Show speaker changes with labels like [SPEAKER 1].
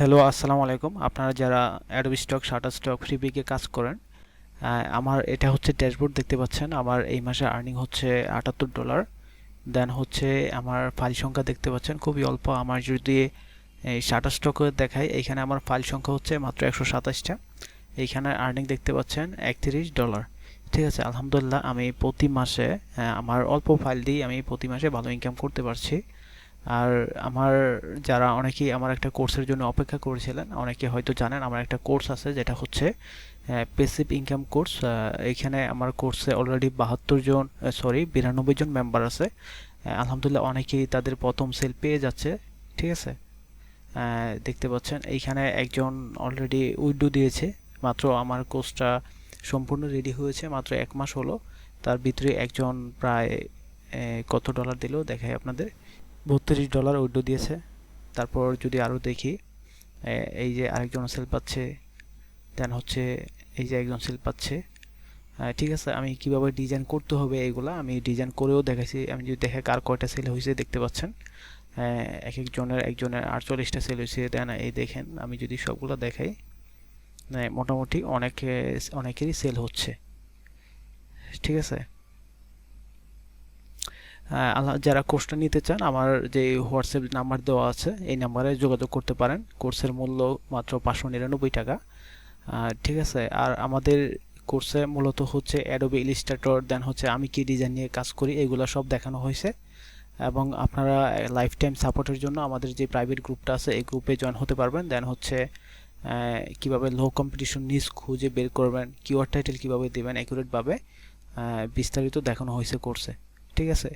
[SPEAKER 1] Hello, আসসালামু আলাইকুম। আপনারা যারা অ্যাডোবি স্টক শাটার স্টক ফ্রিবিকে কাজ করেন আমার এটা হচ্ছে ড্যাশবোর্ড দেখতে পাচ্ছেন। আমার এই মাসে আর্নিং হচ্ছে আটাত্তর ডলার দেন হচ্ছে আমার ফাইল সংখ্যা দেখতে পাচ্ছেন। খুবই অল্প। আমার যদি এই শাটার স্টকে দেখাই এইখানে আমার ফাইল সংখ্যা হচ্ছে মাত্র একশো সাতাশটা। এইখানে আর্নিং দেখতে পাচ্ছেন একত্রিশ ডলার ঠিক আছে, আলহামদুলিল্লাহ আমি প্রতি মাসে আমার অল্প ফাইল দিয়ে আমি প্রতি মাসে ভালো ইনকাম করতে পারছি। আর আমার যারা অনেকেই আমার একটা কোর্সের জন্য অপেক্ষা করেছিলেন, অনেকে হয়তো জানেন আমার একটা কোর্স আছে যেটা হচ্ছে পেসিভ ইনকাম কোর্স এখানে আমার কোর্সে অলরেডি বাহাত্তর জন সরি বিরানব্বই জন মেম্বার আছে। আলহামদুলিল্লাহ অনেকেই তাদের প্রথম সেল পেয়ে যাচ্ছে, ঠিক আছে? দেখতে পাচ্ছেন এইখানে একজন অলরেডি উইডো দিয়েছে, মাত্র আমার কোর্সটা সম্পূর্ণ রেডি হয়েছে, মাত্র এক মাস হলো। তার ভিতরে একজন প্রায় কত ডলার দিল দেখায় আপনাদের। বত্রিশ ডলার উইডো দিয়েছে। তারপর যদি আরও দেখি এই যে আরেকজন সেল পাচ্ছে, দেন হচ্ছে এই যে একজন সেল পাচ্ছে। ঠিক আছে, আমি কীভাবে ডিজাইন করতে হবে এইগুলা আমি ডিজাইন করেও দেখাইছি। আমি যদি দেখে কার কয়টা সেল হয়েছে দেখতে পাচ্ছেন। এক একজনের একজনের আটচল্লিশটা সেল হয়েছে দেন এই দেখেন, আমি যদি সবগুলো দেখাই মোটামুটি অনেকে, অনেকেরই সেল হচ্ছে। ঠিক আছে? আল্লাহ যারা কোর্সটা নিতে চান, আমার যে হোয়াটসঅ্যাপ নাম্বার দেওয়া আছে, এই নাম্বারে যোগাযোগ করতে পারেন। কোর্সের মূল্য মাত্র পাঁচশো নিরানব্বই টাকা। ঠিক আছে? আর আমাদের কোর্সে মূলত হচ্ছে অ্যাডোবি ইলিস্ট্রেটর দেন হচ্ছে আমি কি ডিজাইন নিয়ে কাজ করি, এগুলো সব দেখানো হয়েছে। এবং আপনারা লাইফ টাইম সাপোর্টের জন্য আমাদের যে প্রাইভেট গ্রুপটা আছে, এই গ্রুপে জয়েন হতে পারবেন। দেন হচ্ছে কীভাবে লো কম্পিটিশন নিউজ খুঁজে বের করবেন কিওয়ার্ড টাইটেল কীভাবে দেবেন অ্যাকুরেটভাবে বিস্তারিত দেখানো হয়েছে কোর্সে ঠিক আছে?